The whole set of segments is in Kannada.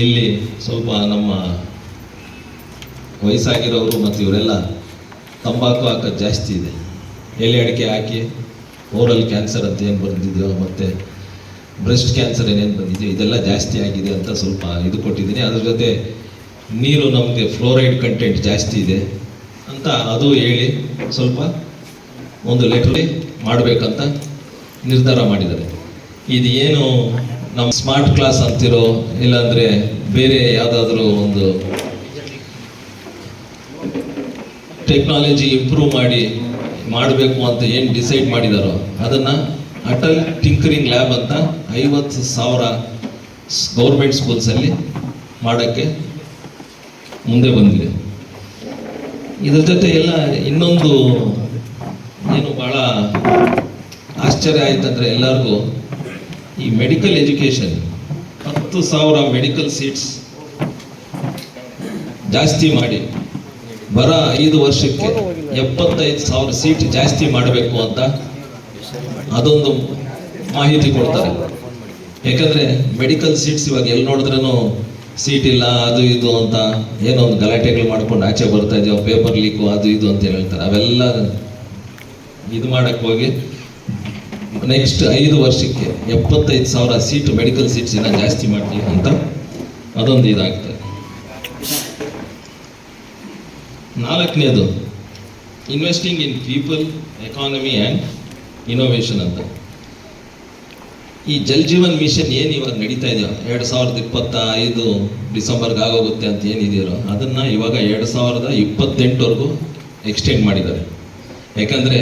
ಇಲ್ಲಿ ಸ್ವಲ್ಪ ನಮ್ಮ ವಯಸ್ಸಾಗಿರೋರು ಮತ್ತು ಇವರೆಲ್ಲ ತಂಬಾಕು ಹಾಕೋದು ಜಾಸ್ತಿ ಇದೆ. ಎಲೆ ಅಡಿಕೆ ಹಾಕಿ ಓರಲ್ ಕ್ಯಾನ್ಸರ್ ಅಂತ ಏನು ಬಂದಿದೆಯೋ ಮತ್ತು ಬ್ರೆಸ್ಟ್ ಕ್ಯಾನ್ಸರ್ ಏನೇನು ಬಂದಿದೆಯೋ ಇದೆಲ್ಲ ಜಾಸ್ತಿ ಆಗಿದೆ ಅಂತ ಸ್ವಲ್ಪ ಇದು ಕೊಟ್ಟಿದ್ದೀನಿ. ಅದ್ರ ಜೊತೆ ನೀರು ನಮಗೆ ಫ್ಲೋರೈಡ್ ಕಂಟೆಂಟ್ ಜಾಸ್ತಿ ಇದೆ ಅಂತ ಅದು ಹೇಳಿ ಸ್ವಲ್ಪ ಒಂದು ಲೆಟ್ರಲ್ಲಿ ಮಾಡಬೇಕಂತ ನಿರ್ಧಾರ ಮಾಡಿದ್ದಾರೆ. ಇದು ಏನು ನಮ್ಮ ಸ್ಮಾರ್ಟ್ ಕ್ಲಾಸ್ ಅಂತಿರೋ, ಇಲ್ಲಾಂದರೆ ಬೇರೆ ಯಾವುದಾದ್ರೂ ಒಂದು ಟೆಕ್ನಾಲಜಿ ಇಂಪ್ರೂವ್ ಮಾಡಿ ಮಾಡಬೇಕು ಅಂತ ಏನು ಡಿಸೈಡ್ ಮಾಡಿದಾರೋ, ಅದನ್ನು ಅಟಲ್ ಟಿಂಕರಿಂಗ್ ಲ್ಯಾಬ್ ಅಂತ ಐವತ್ತು ಸಾವಿರ ಗೌರ್ಮೆಂಟ್ ಸ್ಕೂಲ್ಸಲ್ಲಿ ಮಾಡೋಕ್ಕೆ ಮುಂದೆ ಬಂದಿದೆ. ಇದ್ರ ಜೊತೆ ಎಲ್ಲ ಇನ್ನೊಂದು ಏನು ಭಾಳ ಆಶ್ಚರ್ಯ ಆಯ್ತಂದ್ರೆ ಎಲ್ಲರಿಗೂ ಈ ಮೆಡಿಕಲ್ ಎಜುಕೇಷನ್ ಹತ್ತು ಸಾವಿರ ಮೆಡಿಕಲ್ ಸೀಟ್ಸ್ ಜಾಸ್ತಿ ಮಾಡಿ, ಬರ ಐದು ವರ್ಷಕ್ಕೆ ಎಪ್ಪತ್ತೈದು ಸಾವಿರ ಸೀಟ್ ಜಾಸ್ತಿ ಮಾಡಬೇಕು ಅಂತ ಅದೊಂದು ಮಾಹಿತಿ ಕೊಡ್ತಾರೆ. ಯಾಕಂದ್ರೆ ಮೆಡಿಕಲ್ ಸೀಟ್ಸ್ ಇವಾಗ ಎಲ್ಲಿ ನೋಡಿದ್ರೂ ಸೀಟ್ ಇಲ್ಲ, ಅದು ಇದು ಅಂತ ಏನೋ ಒಂದು ಗಲಾಟೆಗಳು ಮಾಡ್ಕೊಂಡು ಆಚೆ ಬರ್ತಾ ಇದೆಯೋ ಪೇಪರ್ ಲೀಕು ಅದು ಇದು ಅಂತ ಹೇಳ್ತಾರೆ. ಅವೆಲ್ಲ ಇದು ಮಾಡಕ್ಕೆ ಹೋಗಿ ನೆಕ್ಸ್ಟ್ ಐದು ವರ್ಷಕ್ಕೆ ಎಪ್ಪತ್ತೈದು ಸಾವಿರ ಸೀಟ್ ಮೆಡಿಕಲ್ ಸೀಟ್ಸ್ ಇನ್ನ ಜಾಸ್ತಿ ಮಾಡ್ತೀವಿ ಅಂತ ಅದೊಂದು ಇದಾಗ್ತದೆ. ನಾಲ್ಕನೇದು investing in people economy and innovation ಅಂತ. ಈ ಜಲ್ ಜೀವನ್ ಮಿಷನ್ ಏನು ಇವಾಗ ನಡೀತಾ ಇದೆಯೋ, ಎರಡು ಸಾವಿರದ ಇಪ್ಪತ್ತ ಐದು ಡಿಸೆಂಬರ್ಗೆ ಆಗೋಗುತ್ತೆ ಅಂತ ಏನಿದೆಯೋ ಅದನ್ನು ಇವಾಗ ಎರಡು ಸಾವಿರದ ಇಪ್ಪತ್ತೆಂಟವರೆಗೂ ಎಕ್ಸ್ಟೆಂಡ್ ಮಾಡಿದ್ದಾರೆ. ಯಾಕಂದರೆ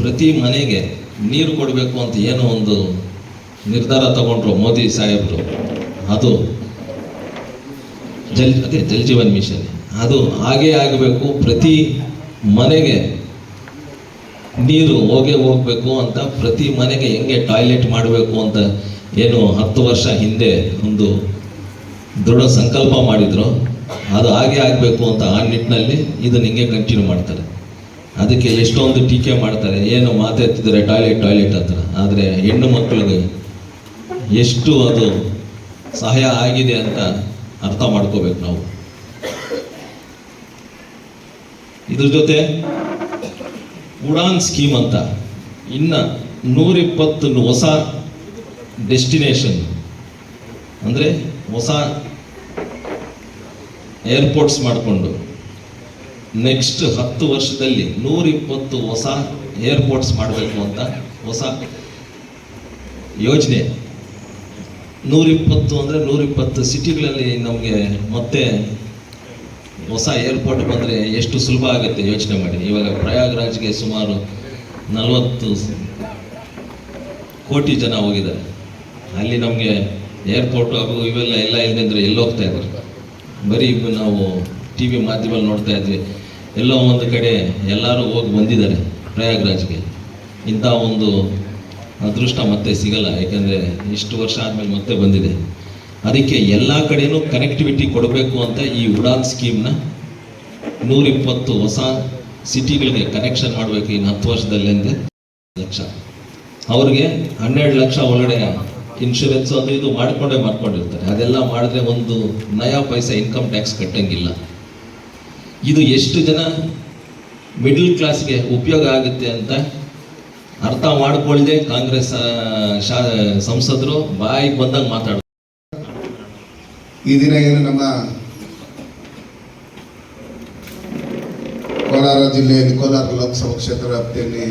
ಪ್ರತಿ ಮನೆಗೆ ನೀರು ಕೊಡಬೇಕು ಅಂತ ಏನೋ ಒಂದು ನಿರ್ಧಾರ ತಗೊಂಡ್ರು ಮೋದಿ ಸಾಹೇಬರು. ಅದು ಜಲ್, ಅದೇ ಜಲ್ ಜೀವನ್ ಮಿಷನ್. ಅದು ಹಾಗೇ ಆಗಬೇಕು, ಪ್ರತಿ ಮನೆಗೆ ನೀರು ಹೋಗೇ ಹೋಗ್ಬೇಕು ಅಂತ ಪ್ರತಿ ಮನೆಗೆ ಹೆಂಗೆ ಟಾಯ್ಲೆಟ್ ಮಾಡಬೇಕು ಅಂತ ಏನು ಹತ್ತು ವರ್ಷ ಹಿಂದೆ ಒಂದು ದೃಢ ಸಂಕಲ್ಪ ಮಾಡಿದ್ರು. ಅದು ಹಾಗೆ ಆಗಬೇಕು ಅಂತ ಆ ನಿಟ್ಟಿನಲ್ಲಿ ಇದನ್ನ ಹಿಂಗೆ ಕಂಟಿನ್ಯೂ ಮಾಡ್ತಾರೆ. ಅದಕ್ಕೆ ಎಷ್ಟೊಂದು ಟೀಕೆ ಮಾಡ್ತಾರೆ, ಏನು ಮಾತಾಡ್ತಿದ್ದಾರೆ ಟಾಯ್ಲೆಟ್ ಟಾಯ್ಲೆಟ್ ಅಂತ ಆದರೆ ಹೆಣ್ಣು ಮಕ್ಕಳಿಗೆ ಎಷ್ಟು ಅದು ಸಹಾಯ ಆಗಿದೆ ಅಂತ ಅರ್ಥ ಮಾಡ್ಕೋಬೇಕು ನಾವು. ಇದ್ರ ಜೊತೆ ಉಡಾನ್ ಸ್ಕೀಮ್ ಅಂತ, ಇನ್ನ ನೂರಿಪ್ಪತ್ತು ಹೊಸ ಡೆಸ್ಟಿನೇಷನ್. ಅಂದರೆ ಹೊಸ ಏರ್ಪೋರ್ಟ್ಸ್ ಮಾಡಿಕೊಂಡು ನೆಕ್ಸ್ಟ್ ಹತ್ತು ವರ್ಷದಲ್ಲಿ ನೂರಿಪ್ಪತ್ತು ಹೊಸ ಏರ್ಪೋರ್ಟ್ಸ್ ಮಾಡಬೇಕು ಅಂತ ಹೊಸ ಯೋಜನೆ. ನೂರಿಪ್ಪತ್ತು ಅಂದರೆ ನೂರಿಪ್ಪತ್ತು ಸಿಟಿಗಳಲ್ಲಿ ನಮಗೆ ಮತ್ತೆ ಹೊಸ ಏರ್ಪೋರ್ಟ್ ಬಂದರೆ ಎಷ್ಟು ಸುಲಭ ಆಗುತ್ತೆ ಯೋಚನೆ ಮಾಡಿ. ಇವಾಗ ಪ್ರಯಾಗ್ರಾಜ್ಗೆ ಸುಮಾರು ನಲವತ್ತು ಕೋಟಿ ಜನ ಹೋಗಿದ್ದಾರೆ. ಅಲ್ಲಿ ನಮಗೆ ಏರ್ಪೋರ್ಟ್ ಹಾಗೂ ಇವೆಲ್ಲ ಎಲ್ಲ ಇಲ್ಲದಿದ್ದರೆ ಎಲ್ಲೋಗ್ತಾ ಇದ್ದಾರೆ. ಬರೀ ನಾವು ಟಿ ವಿ ಮಾಧ್ಯಮದಲ್ಲಿ ನೋಡ್ತಾ ಇದ್ವಿ. ಎಲ್ಲೋ ಒಂದು ಕಡೆ ಎಲ್ಲರೂ ಹೋಗಿ ಬಂದಿದ್ದಾರೆ ಪ್ರಯಾಗ್ರಾಜ್ಗೆ. ಇಂಥ ಒಂದು ಅದೃಷ್ಟ ಮತ್ತೆ ಸಿಗಲ್ಲ, ಯಾಕಂದರೆ ಇಷ್ಟು ವರ್ಷ ಆದಮೇಲೆ ಮತ್ತೆ ಬಂದಿದೆ. ಅದಕ್ಕೆ ಎಲ್ಲ ಕಡೆಯೂ ಕನೆಕ್ಟಿವಿಟಿ ಕೊಡಬೇಕು ಅಂತ ಈ ಉಡಾನ್ ಸ್ಕೀಮ್ನ ನೂರಿಪ್ಪತ್ತು ಹೊಸ ಸಿಟಿಗಳಿಗೆ ಕನೆಕ್ಷನ್ ಮಾಡಬೇಕು ಇನ್ನು ಹತ್ತು ವರ್ಷದಲ್ಲಿ ಅಂದರೆ ಲಕ್ಷ. ಅವ್ರಿಗೆ ಹನ್ನೆರಡು ಲಕ್ಷ ಒಳಗಡೆ ಇನ್ಶೂರೆನ್ಸ್ ಅದು ಇದು ಮಾಡಿಕೊಂಡೇ ಮಾಡ್ಕೊಂಡಿರ್ತಾರೆ. ಅದೆಲ್ಲ ಮಾಡಿದ್ರೆ ಒಂದು ನಯಾ ಪೈಸಾ ಇನ್ಕಮ್ ಟ್ಯಾಕ್ಸ್ ಕಟ್ಟಂಗಿಲ್ಲ. ಇದು ಎಷ್ಟು ಜನ ಮಿಡಿಲ್ ಕ್ಲಾಸ್ಗೆ ಉಪಯೋಗ ಆಗುತ್ತೆ ಅಂತ ಅರ್ಥ ಮಾಡಿಕೊಳ್ಳದೆ ಕಾಂಗ್ರೆಸ್ ಶಾ, ಸಂಸದರು ಬಾಯಿಗೆ ಬಂದಾಗ ಮಾತಾಡ್ತಾರೆ. ಈ ದಿನ ಏನು ನಮ್ಮ ಕೋಲಾರ ಜಿಲ್ಲೆಯಲ್ಲಿ, ಕೋಲಾರ ಲೋಕಸಭಾ ಕ್ಷೇತ್ರ ವ್ಯಾಪ್ತಿಯಲ್ಲಿ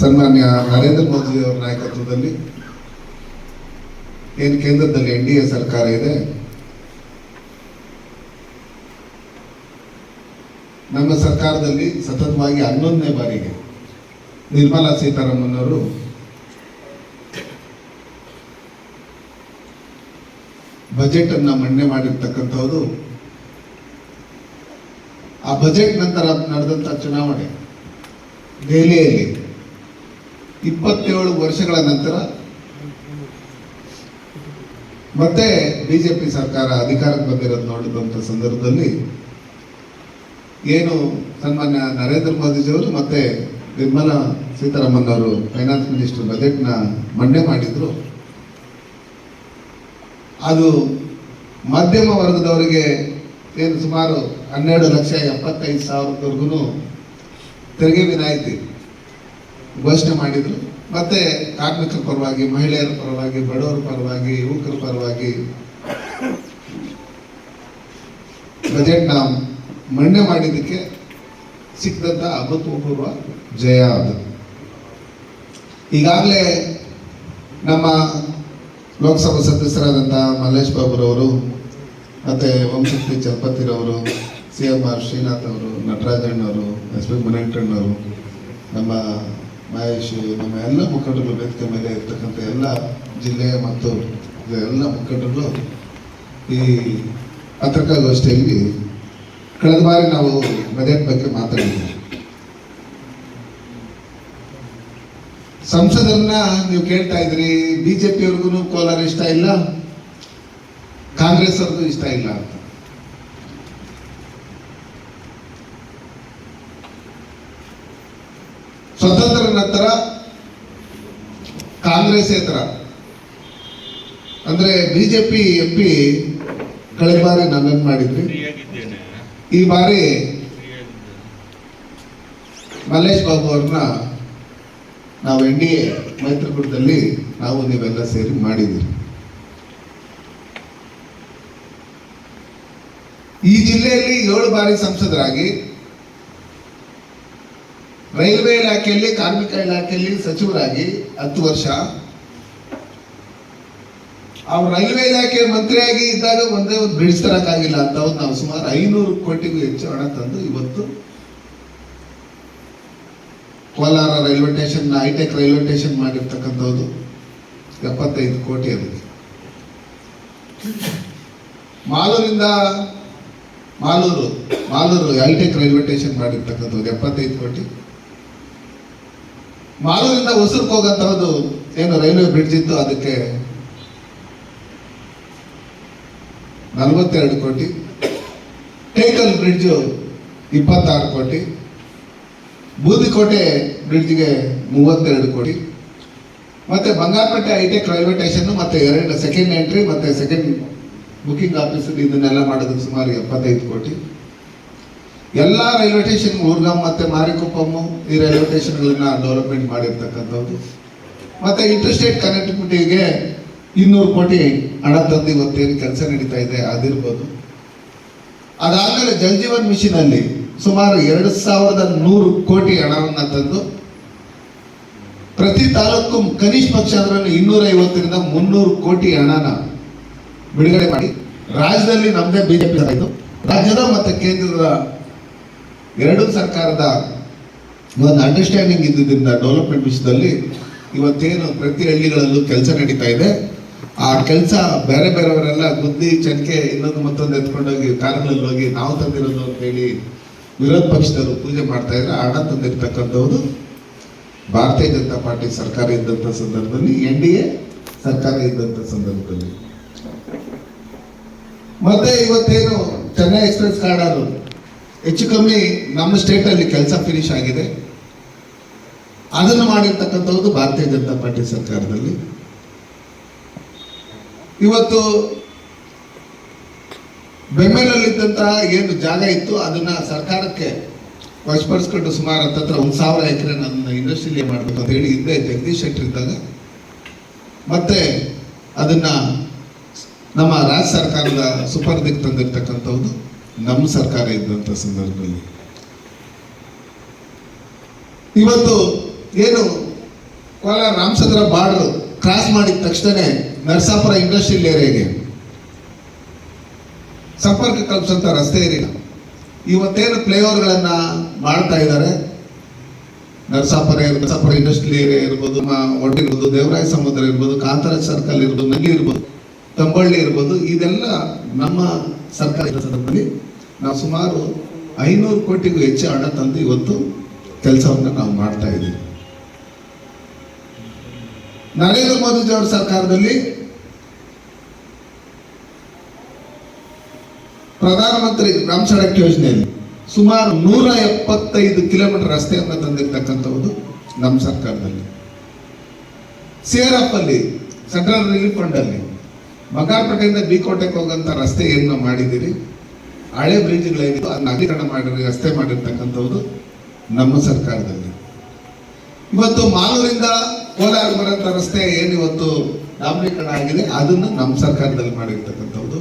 ಸನ್ಮಾನ್ಯ ನರೇಂದ್ರ ಮೋದಿ ಅವರ ನಾಯಕತ್ವದಲ್ಲಿ ಏನು ಕೇಂದ್ರದಲ್ಲಿ ಎನ್ ಡಿ ಎ ಸರ್ಕಾರ ಇದೆ. ನಮ್ಮ ಸರ್ಕಾರದಲ್ಲಿ ಸತತವಾಗಿ ಹನ್ನೊಂದನೇ ಬಾರಿಗೆ ನಿರ್ಮಲಾ ಸೀತಾರಾಮನ್ ಅವರು ಬಜೆಟ್ ಅನ್ನ ಮಂಡನೆ ಮಾಡಿರ್ತಕ್ಕಂಥದ್ದು ಆ ಬಜೆಟ್ ನಂತರ ನಡೆದಂತ ಚುನಾವಣೆ ದೆಹಲಿಯಲ್ಲಿ ಇಪ್ಪತ್ತೇಳು ವರ್ಷಗಳ ನಂತರ ಮತ್ತೆ ಬಿಜೆಪಿ ಸರ್ಕಾರ ಅಧಿಕಾರಕ್ಕೆ ಬಂದಿರೋದು ನೋಡಿದಂಥ ಸಂದರ್ಭದಲ್ಲಿ ಏನು ಸನ್ಮಾನ್ಯ ನರೇಂದ್ರ ಮೋದಿಜಿಯವರು ಮತ್ತೆ ನಿರ್ಮಲಾ ಸೀತಾರಾಮನ್ ಅವರು ಫೈನಾನ್ಸ್ ಮಿನಿಸ್ಟರ್ ಬಜೆಟ್ನ ಮಂಡನೆ ಮಾಡಿದ್ರು. ಅದು ಮಧ್ಯಮ ವರ್ಗದವರಿಗೆ ಏನು ಸುಮಾರು ಹನ್ನೆರಡು ಲಕ್ಷ ಎಪ್ಪತ್ತೈದು ಸಾವಿರದವರೆಗೂ ತೆರಿಗೆ ವಿನಾಯಿತಿ. ಘೋಷಣೆ ಮಾಡಿದ್ರು. ಮತ್ತೆ ಕಾರ್ಮಿಕರ ಪರವಾಗಿ, ಮಹಿಳೆಯರ ಪರವಾಗಿ, ಬಡವರ ಪರವಾಗಿ, ಯುವಕರ ಪರವಾಗಿ ಬಜೆಟ್ನ ಮಂಡನೆ ಮಾಡಿದ್ದಕ್ಕೆ ಸಿಕ್ಕಿದಂಥ ಅಭೂತಪೂರ್ವ ಜಯ ಅದು. ಈಗಾಗಲೇ ನಮ್ಮ ಲೋಕಸಭಾ ಸದಸ್ಯರಾದಂಥ ಮಲ್ಲೇಶ್ ಬಾಬುರವರು ಮತ್ತು ವಂಶಕ್ತಿ ಚಲಪತಿರವರು, ಸಿ ಎಂ ಆರ್ ಶ್ರೀನಾಥ್ ಅವರು, ನಟರಾಜಣ್ಣವರು, ಎಸ್ ಪಿ ಮುನೇಂಕಣ್ಣವರು ನಮ್ಮ ಮಹೇಶ್, ನಮ್ಮ ಎಲ್ಲ ಮುಖಂಡರು ವೇದಿಕೆ ಮೇಲೆ ಇರ್ತಕ್ಕಂಥ ಎಲ್ಲ ಜಿಲ್ಲೆ ಮತ್ತು ಎಲ್ಲ ಮುಖಂಡರು ಈ ಪತ್ರಿಕಾಗೋಷ್ಠಿಯಲ್ಲಿ ಕಳೆದ ಬಾರಿ ನಾವು ಬಜೆಟ್ ಬಗ್ಗೆ ಮಾತಾಡಿದ್ದೀವಿ ಸಂಸದರನ್ನ ನೀವು ಕೇಳ್ತಾ ಇದ್ರಿ ಬಿಜೆಪಿಯವ್ರಿಗೂ ಕೋಲಾರ ಇಷ್ಟ ಇಲ್ಲ, ಕಾಂಗ್ರೆಸ್ ಅವ್ರಿಗೂ ಇಷ್ಟ ಇಲ್ಲ ಅಂತ. ಸ್ವತಂತ್ರ ನಂತರ ಕಾಂಗ್ರೆಸ್ಸೇತರ ಅಂದ್ರೆ ಬಿಜೆಪಿ ಎಂ ಪಿ ಕಳೆದ ಬಾರಿ ನನ್ನನ್ನು ಮಾಡಿದ್ರಿ. ಈ ಬಾರಿ ಮಲ್ಲೇಶ್ ಬಾಬು ಅವ್ರನ್ನ ನಾವು ಎನ್ ಡಿ ಎ ಮೈತ್ರಿಕೂಟದಲ್ಲಿ ನಾವು ನೀವೆಲ್ಲ ಸೇರಿ ಮಾಡಿದ್ದೀರಿ. ಈ ಜಿಲ್ಲೆಯಲ್ಲಿ ಏಳು ಬಾರಿ ಸಂಸದರಾಗಿ ರೈಲ್ವೆ ಇಲಾಖೆಯಲ್ಲಿ, ಕಾರ್ಮಿಕ ಇಲಾಖೆಯಲ್ಲಿ ಸಚಿವರಾಗಿ ಹತ್ತು ವರ್ಷ. ಅವ್ರು ರೈಲ್ವೆ ಇಲಾಖೆ ಮಂತ್ರಿಯಾಗಿ ಇದ್ದಾಗ ಒಂದೇ ಒಂದು ಬ್ರಿಡ್ಜ್ ತರಕ್ಕಾಗಿಲ್ಲ ಅಂತ ನಾವು ಸುಮಾರು ಐನೂರು ಕೋಟಿಗೂ ಹೆಚ್ಚು ಹಣ ತಂದು ಇವತ್ತು Kolar railway station, hitech railway station ಮಾಡಿರ್ತಕ್ಕಂಥದ್ದು ಎಪ್ಪತ್ತೈದು ಕೋಟಿ ಅದಕ್ಕೆ ಮಾಲೂರಿಂದ Malur Malur hitech railway station ಮಾಡಿರ್ತಕ್ಕಂಥದ್ದು ಎಪ್ಪತ್ತೈದು ಕೋಟಿ. ಮಾಲೂರಿಂದ ಹೊಸೂರ್ಗೆ ಹೋಗಂತಹದ್ದು ಏನು ರೈಲ್ವೆ ಬ್ರಿಡ್ಜ್ ಇತ್ತು, ಅದಕ್ಕೆ ನಲವತ್ತೆರಡು ಕೋಟಿ. ಟೇಕಲ್ ಬ್ರಿಡ್ಜು ಇಪ್ಪತ್ತಾರು ಕೋಟಿ. ಬೂದಿಕೋಟೆ ಬ್ರಿಡ್ಜ್ಗೆ ಮೂವತ್ತೆರಡು ಕೋಟಿ. ಮತ್ತೆ ಬಂಗಾರಪೇಟೆ ಐ ರೈಲ್ವೆ ಸ್ಟೇಷನ್ ಮತ್ತೆ ಎರಡು ಸೆಕೆಂಡ್ ಎಂಟ್ರಿ ಮತ್ತೆ ಸೆಕೆಂಡ್ ಬುಕಿಂಗ್ ಆಫೀಸಲ್ಲಿ ಇದನ್ನೆಲ್ಲ ಮಾಡೋದಕ್ಕೆ ಸುಮಾರು ಎಪ್ಪತ್ತೈದು ಕೋಟಿ. ಎಲ್ಲ ರೈಲ್ವೆ ಸ್ಟೇಷನ್ ಊರ್ಗಾಮ್ ಮತ್ತೆ ಮಾರಿಕೊಪ್ಪಮ್ಮು ಈ ರೈಲ್ವೆ ಸ್ಟೇಷನ್ಗಳನ್ನ ಡೆವಲಪ್ಮೆಂಟ್ ಮಾಡಿರ್ತಕ್ಕಂಥದ್ದು. ಮತ್ತೆ ಇಂಟರ್ಸ್ಟೇಟ್ ಕನೆಕ್ಟಿವಿಟಿಗೆ ಇನ್ನೂರು ಕೋಟಿ ಹಣ ತಂದು ಇವತ್ತೇನು ಕೆಲಸ ನಡೀತಾ ಇದೆ ಅದಿರ್ಬೋದು. ಅದಾದಮೇಲೆ ಜಲ್ ಜೀವನ್ ಮಿಷನ್ ಅಲ್ಲಿ ಸುಮಾರು ಎರಡು ಸಾವಿರದ ನೂರು ಕೋಟಿ ಹಣವನ್ನ ತಂದು ಪ್ರತಿ ತಾಲೂಕು ಕನಿಷ್ಠ ಪಕ್ಷ ಅಂದ್ರೆ ಇನ್ನೂರೈವತ್ತರಿಂದ ಮುನ್ನೂರು ಕೋಟಿ ಹಣನ ಬಿಡುಗಡೆ ಮಾಡಿ. ರಾಜ್ಯದಲ್ಲಿ ನಮ್ಮದೇ ಬಿಜೆಪಿ ರಾಜ್ಯದ ಮತ್ತು ಕೇಂದ್ರದ ಎರಡೂ ಸರ್ಕಾರದ ಒಂದು ಅಂಡರ್ಸ್ಟ್ಯಾಂಡಿಂಗ್ ಇದ್ದಿದ್ದರಿಂದ ಡೆವಲಪ್ಮೆಂಟ್ ವಿಷಯದಲ್ಲಿ ಇವತ್ತೇನು ಪ್ರತಿ ಹಳ್ಳಿಗಳಲ್ಲೂ ಕೆಲಸ ನಡೀತಾ ಇದೆ. ಆ ಕೆಲಸ ಬೇರೆ ಬೇರೆಯವರೆಲ್ಲ ಬುದ್ಧಿ ಚನ್ಕೆ ಇನ್ನೊಂದು ಮತ್ತೊಂದು ಎತ್ಕೊಂಡೋಗಿ ಕಾರುಗಳಲ್ಲಿ ಹೋಗಿ ನಾವು ತಂದಿರೋದು ಅಂತ ಹೇಳಿ ವಿರೋಧ ಪಕ್ಷದವರು ಪೂಜೆ ಮಾಡ್ತಾ ಇದ್ರೆ ಹಣ ತಂದಿರ್ತಕ್ಕಂಥವ್ರು ಭಾರತೀಯ ಜನತಾ ಪಾರ್ಟಿ ಸರ್ಕಾರ ಇದ್ದಂಥ ಸಂದರ್ಭದಲ್ಲಿ, ಎನ್ ಡಿ ಎ ಸರ್ಕಾರ ಇದ್ದಂಥ ಸಂದರ್ಭದಲ್ಲಿ. ಮತ್ತೆ ಇವತ್ತೇನು ಚೆನ್ನೈ ಎಕ್ಸ್ಪ್ರೆಸ್ ಕಾರ್ಡರು ಹೆಚ್ಚು ಕಮ್ಮಿ ನಮ್ಮ ಸ್ಟೇಟಲ್ಲಿ ಕೆಲಸ ಫಿನಿಶ್ ಆಗಿದೆ. ಅದನ್ನು ಮಾಡಿರ್ತಕ್ಕಂಥದ್ದು ಭಾರತೀಯ ಜನತಾ ಪಾರ್ಟಿ ಸರ್ಕಾರದಲ್ಲಿ. ಇವತ್ತು ಬೆಮ್ಮೆಲಲ್ಲಿದ್ದಂತಹ ಏನು ಜಾಗ ಇತ್ತು, ಅದನ್ನ ಸರ್ಕಾರಕ್ಕೆ ವಶಪಡಿಸ್ಕೊಂಡು ಸುಮಾರು ಹತ್ತತ್ರ ಒಂದು ಸಾವಿರ ಎಕರೆ ನನ್ನ ಇಂಡಸ್ಟ್ರಿಯಲ್ಲಿ ಮಾಡಬೇಕು ಅಂತ ಹೇಳಿ ಹಿಂದೆ ಜಗದೀಶ್ ಶೆಟ್ಟರ್ ಇದ್ದಾಗ, ಮತ್ತೆ ಅದನ್ನ ನಮ್ಮ ರಾಜ್ಯ ಸರ್ಕಾರದ ಸುಪರ್ದಿಗೆ ತಂದಿರ್ತಕ್ಕಂಥದ್ದು. ನಮ್ಮ ಸರ್ಕಾರ ಇದ್ದಂಥ ಸಂದರ್ಭದಲ್ಲಿ. ಇವತ್ತು ಏನು ಕೋಲಾರ ರಾಮಚಂದ್ರ ಬಾರ್ಡರ್ ಕ್ರಾಸ್ ಮಾಡಿದ ತಕ್ಷಣನೇ ನರಸಾಪುರ ಇಂಡಸ್ಟ್ರಿಯಲ್ ಏರಿಯಾಗೆ ಸಂಪರ್ಕ ಕಲ್ಪಿಸಂತ ರಸ್ತೆ ಇರಲಿಲ್ಲ ಇವತ್ತೇನು ಫ್ಲೈಓವರ್ಗಳನ್ನ ಮಾಡ್ತಾ ಇದ್ದಾರೆ. ನರಸಾಪುರ ನರಸಾಪುರ ಇಂಡಸ್ಟ್ರಿಯಲ್ ಏರಿಯಾ ಇರ್ಬೋದು ಒಡ್ಡು ಇರ್ಬೋದು, ದೇವರಾಯ ಸಮುದ್ರ ಇರ್ಬೋದು, ಕಾಂತರಾಜ್ ಸರ್ಕಲ್ ಇರ್ಬೋದು ನಲ್ಲಿ ಇರ್ಬೋದು, ತಂಬಳ್ಳಿ ಇರ್ಬೋದು, ಇದೆಲ್ಲ ನಮ್ಮ ಸರ್ಕಾರದ ಸಂದರ್ಭದಲ್ಲಿ ನಾವು ಸುಮಾರು ಐನೂರು ಕೋಟಿಗೂ ಹೆಚ್ಚು ಹಣ ತಂದು ಇವತ್ತು ಕೆಲಸವನ್ನು ನಾವು ಮಾಡ್ತಾ ಇದ್ದೀವಿ. ನರೇಂದ್ರ ಮೋದಿ ಅವರ ಸರ್ಕಾರದಲ್ಲಿ ಪ್ರಧಾನಮಂತ್ರಿ ಗ್ರಾಮ ಸಡಕ್ ಯೋಜನೆಯಲ್ಲಿ ಸುಮಾರು ನೂರ ಎಪ್ಪತ್ತೈದು ಕಿಲೋಮೀಟರ್ ರಸ್ತೆಯನ್ನು ತಂದಿರ್ತಕ್ಕಂಥದ್ದು ನಮ್ಮ ಸರ್ಕಾರದಲ್ಲಿ. ಸೇರಪ್ಪಲ್ಲಿ ಸೆಂಟ್ರಲ್ ರಿಲೀಫ್ ಫಂಡ್ ಅಲ್ಲಿ. ಬಂಗಾರಪೇಟೆಯಿಂದ ಬಿಕೋಟೆಗೆ ಹೋಗಂತ ರಸ್ತೆ ಏನು ನಾವು ಮಾಡಿದ್ದೀರಿ? ಹಳೆ ಬ್ರಿಡ್ಜ್ಗಳೇನಿದೆ ಅದನ್ನ ನವೀಕರಣ ಮಾಡಿ ರಸ್ತೆ ಮಾಡಿರ್ತಕ್ಕಂಥದ್ದು ನಮ್ಮ ಸರ್ಕಾರದಲ್ಲಿ. ಇವತ್ತು ಮಾಲೂರಿಂದ ಕೋಲಾರ ಬರೋಂಥ ರಸ್ತೆ ಏನು ಇವತ್ತು ಡಾಂಬರೀಕರಣ ಆಗಿದೆ, ಅದನ್ನು ನಮ್ಮ ಸರ್ಕಾರದಲ್ಲಿ ಮಾಡಿರ್ತಕ್ಕಂಥದ್ದು